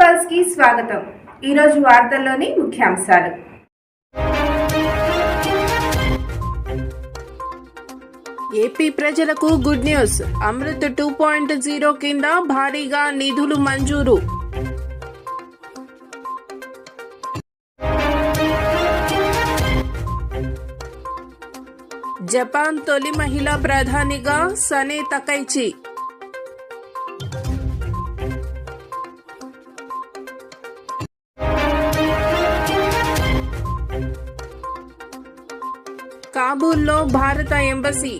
పల్స్కి స్వాగతం. ఈరోజు వార్తల్లోని ముఖ్యాంశాలు. ఏపీ ప్రజలకు good news. Amrut two point zero కింద భారీగా నిధులు మంజూరు. జపాన్ తొలి మహిళా ప్రధానిగా సనే తకైచి. కాబూల్లో భారత ఎంబసీ.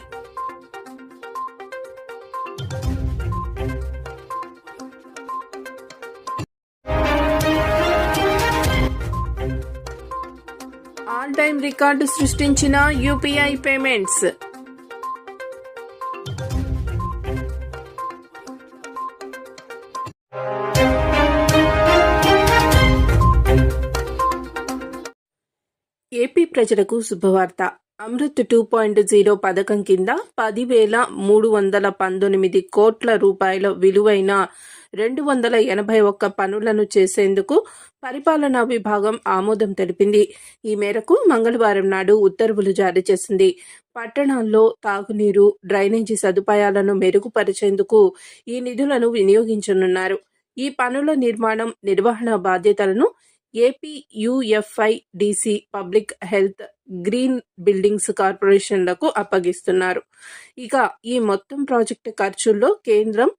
ఆల్ టైమ్ రికార్డు సృష్టించిన యూపీఐ పేమెంట్స్. ఏపీ ప్రజలకు శుభవార్త. అమృత్ టూ పాయింట్ జీరో పథకం కింద పదివేల మూడు వందల పంతొమ్మిది కోట్ల రూపాయల విలువైన రెండు వందల ఎనభై ఒక్క పనులను చేసేందుకు పరిపాలనా విభాగం ఆమోదం తెలిపింది. ఈ మేరకు మంగళవారం నాడు ఉత్తర్వులు జారీ చేసింది. పట్టణాల్లో తాగునీరు డ్రైనేజీ సదుపాయాలను మెరుగుపరిచేందుకు ఈ నిధులను వినియోగించనున్నారు. ఈ పనుల నిర్మాణం నిర్వహణ బాధ్యతలను AP public health green buildings కార్పొరేషన్లకు అప్పగిస్తున్నారు. ఇక ఈ మొత్తం ప్రాజెక్టు ఖర్చుల్లో కేంద్రం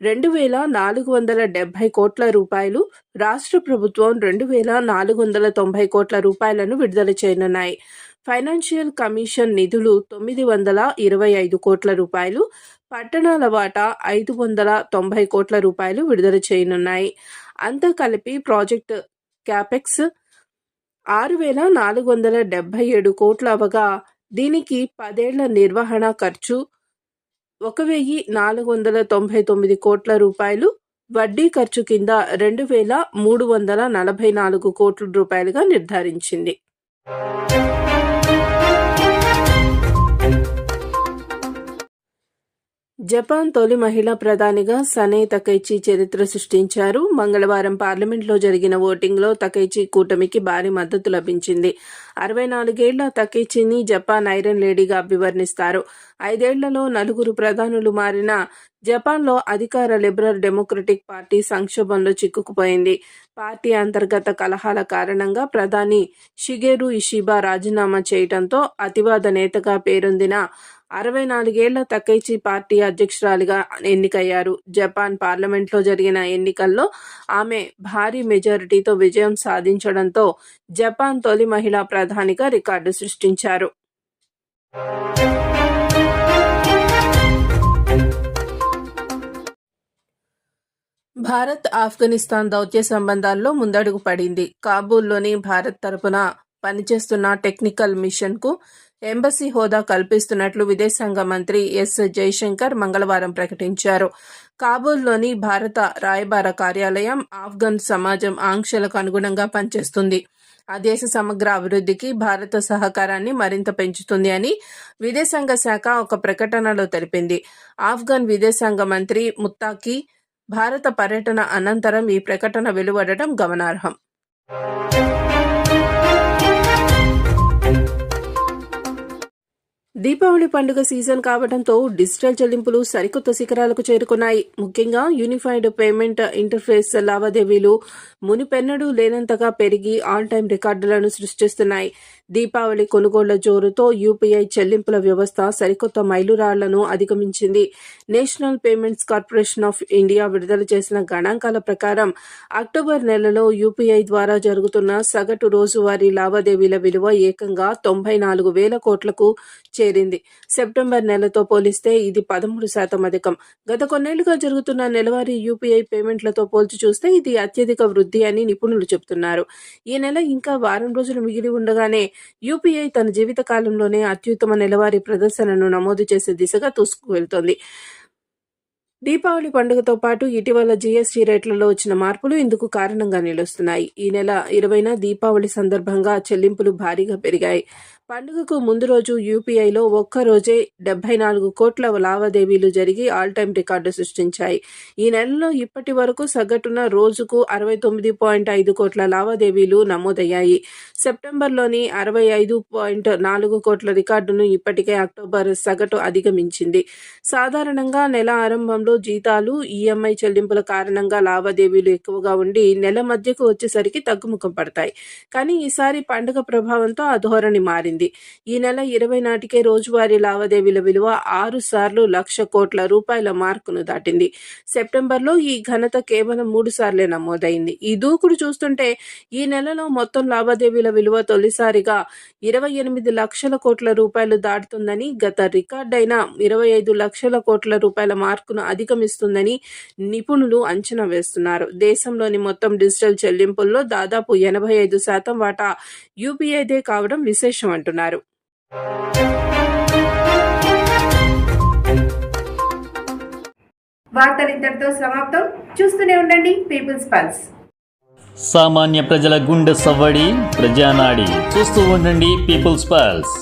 రెండు వేల నాలుగు వందల డెబ్బై కోట్ల రూపాయలు రాష్ట్ర ప్రభుత్వం రెండు వేల నాలుగు వందల తొంభై కోట్ల రూపాయలను విడుదల చేయనున్నాయి. ఫైనాన్షియల్ కమిషన్ నిధులు తొమ్మిది వందల ఇరవై ఐదు కోట్ల రూపాయలు పట్టణాల వాటా ఐదు వందల తొంభై కోట్ల రూపాయలు విడుదల చేయనున్నాయి. అంతా కలిపి ప్రాజెక్టు క్యాపెక్స్ ఆరు వేల నాలుగు వందల డెబ్బై ఏడు కోట్ల అవగా దీనికి పదేళ్ళ నిర్వహణ ఖర్చు ఒక వెయ్యి నాలుగు వందల తొంభై తొమ్మిది కోట్ల రూపాయలు వడ్డీ ఖర్చు కింద రెండు వేల మూడు వందల నలభై నాలుగు కోట్ల రూపాయలుగా నిర్ధారించింది. జపాన్ తొలి మహిళా ప్రధానిగా సనే తకైచి చరిత్ర సృష్టించారు. మంగళవారం పార్లమెంట్లో జరిగిన ఓటింగ్లో తకైచి కూటమికి భారీ మద్దతు లభించింది. అరవై నాలుగేళ్ళ తకైచిని జపాన్ ఐరన్ లేడీగా అభివర్ణిస్తారు. ఐదేళ్ళలో నలుగురు ప్రధానులు మారిన జపాన్లో అధికార లిబరల్ డెమోక్రటిక్ పార్టీ సంక్షోభంలో చిక్కుకుపోయింది. పార్టీ అంతర్గత కలహాల కారణంగా ప్రధాని షిగేరు ఇషిబా రాజీనామా చేయడంతో అతివాద నేతగా పేరొందిన అరవై నాలుగేళ్ళ తకైచి పార్టీ అధ్యక్షురాలిగా ఎన్నికయ్యారు. జపాన్ పార్లమెంట్లో జరిగిన ఎన్నికల్లో ఆమె భారీ మెజారిటీతో విజయం సాధించడంతో జపాన్ తొలి మహిళా ప్రధానిగా రికార్డు సృష్టించారు. భారత్ ఆఫ్ఘనిస్తాన్ దౌత్య సంబంధాల్లో ముందడుగు పడింది. కాబూల్లోని భారత్ తరపున పనిచేస్తున్న టెక్నికల్ మిషన్కు ఎంబసీ హోదా కల్పిస్తున్నట్లు విదేశాంగ మంత్రి ఎస్ జైశంకర్ మంగళవారం ప్రకటించారు. కాబూల్లోని భారత రాయబార కార్యాలయం ఆఫ్ఘన్ సమాజం ఆంక్షలకు అనుగుణంగా పనిచేస్తుంది. ఆ దేశ సమగ్ర అభివృద్ధికి భారత సహకారాన్ని మరింత పెంచుతుంది అని విదేశాంగ శాఖ ఒక ప్రకటనలో తెలిపింది. ఆఫ్ఘన్ విదేశాంగ మంత్రి ముత్తాకి భారత పర్యటన అనంతరం ఈ ప్రకటన వెలువడటం గమనార్హం. దీపావళి పండుగ సీజన్ కావడంతో డిజిటల్ చెల్లింపులు సరికొత్త శిఖరాలకు చేరుకున్నాయి. ముఖ్యంగా యూనిఫైడ్ పేమెంట్ ఇంటర్ఫేస్ లావాదేవీలు మునిపెన్నడూ లేనంతగా పెరిగి ఆల్ టైం రికార్డులను సృష్టిస్తున్నాయి. దీపావళి కొనుగోళ్ళ జోరుతో యూపీఐ చెల్లింపుల వ్యవస్థ సరికొత్త మైలురాళ్ళను అధిగమించింది. National Payments Corporation of India విడుదల చేసిన గణాంకాల ప్రకారం అక్టోబర్ నెలలో యూపీఐ ద్వారా జరుగుతున్న సగటు రోజువారీ లావాదేవీల విలువ ఏకంగా తొంభై నాలుగు వేల కోట్లకు చేరింది. సెప్టెంబర్ నెలతో పోలిస్తే ఇది పదమూడు శాతం అధికం. గత కొన్నేళ్ళుగా జరుగుతున్న నెలవారీ యూపీఐ పేమెంట్లతో పోల్చి చూస్తే ఇది అత్యధిక వృద్ధి అని నిపుణులు చెబుతున్నారు. ఈ నెల ఇంకా వారం రోజులు మిగిలి ఉండగానే యూపీఐ తన జీవిత కాలంలోనే అత్యుత్తమ నెలవారీ ప్రదర్శనను నమోదు చేసే దిశగా దూసుకువెళ్తోంది దీపావళి పండుగతో పాటు ఇటీవల జీఎస్టీ రేట్లలో వచ్చిన మార్పులు ఇందుకు కారణంగా నిలుస్తున్నాయి. ఈ నెల ఇరవైన దీపావళి సందర్భంగా చెల్లింపులు భారీగా పెరిగాయి. పండుగకు ముందు రోజు యూపీఐలో ఒక్క రోజే డెబ్బై నాలుగు కోట్ల లావాదేవీలు జరిగి ఆల్ టైమ్ రికార్డు సృష్టించాయి. ఈ నెలలో ఇప్పటి వరకు సగటున రోజుకు అరవై తొమ్మిది పాయింట్ ఐదు కోట్ల లావాదేవీలు నమోదయ్యాయి. సెప్టెంబర్లోని అరవై ఐదు పాయింట్ నాలుగు కోట్ల రికార్డును ఇప్పటికే అక్టోబర్ సగటు అధిగమించింది. సాధారణంగా నెల ఆరంభంలో జీతాలు ఈఎంఐ చెల్లింపుల కారణంగా లావాదేవీలు ఎక్కువగా ఉండి నెల మధ్యకు వచ్చేసరికి తగ్గుముఖం పడతాయి. కానీ ఈసారి పండుగ ప్రభావంతో ఆ ధోరణి మారింది. ఈ నెల ఇరవై నాటికే రోజువారీ లావాదేవీల విలువ ఆరు సార్లు లక్ష కోట్ల రూపాయల మార్కును దాటింది. సెప్టెంబర్లో ఈ ఘనత కేవలం మూడు సార్లే నమోదైంది. ఈ దూకుడు చూస్తుంటే ఈ నెలలో మొత్తం లావాదేవీల విలువ తొలిసారిగా ఇరవై ఎనిమిది లక్షల కోట్ల రూపాయలు దాటుతుందని గత రికార్డైన ఇరవై ఐదు లక్షల కోట్ల రూపాయల మార్కును అధిగమిస్తుందని నిపుణులు అంచనా వేస్తున్నారు. దేశంలోని మొత్తం డిజిటల్ చెల్లింపుల్లో దాదాపు ఎనభై ఐదు శాతం వాటా యూపీఐదే కావడం విశేషం అంటున్నారు వార్తలు ఇంతటితో సమాప్తం. చూస్తూనే ఉండండి పీపుల్స్ పల్స్ సామాన్య ప్రజల గుండె సవ్వడి ప్రజానాడి. చూస్తూ ఉండండి పీపుల్స్ పల్స్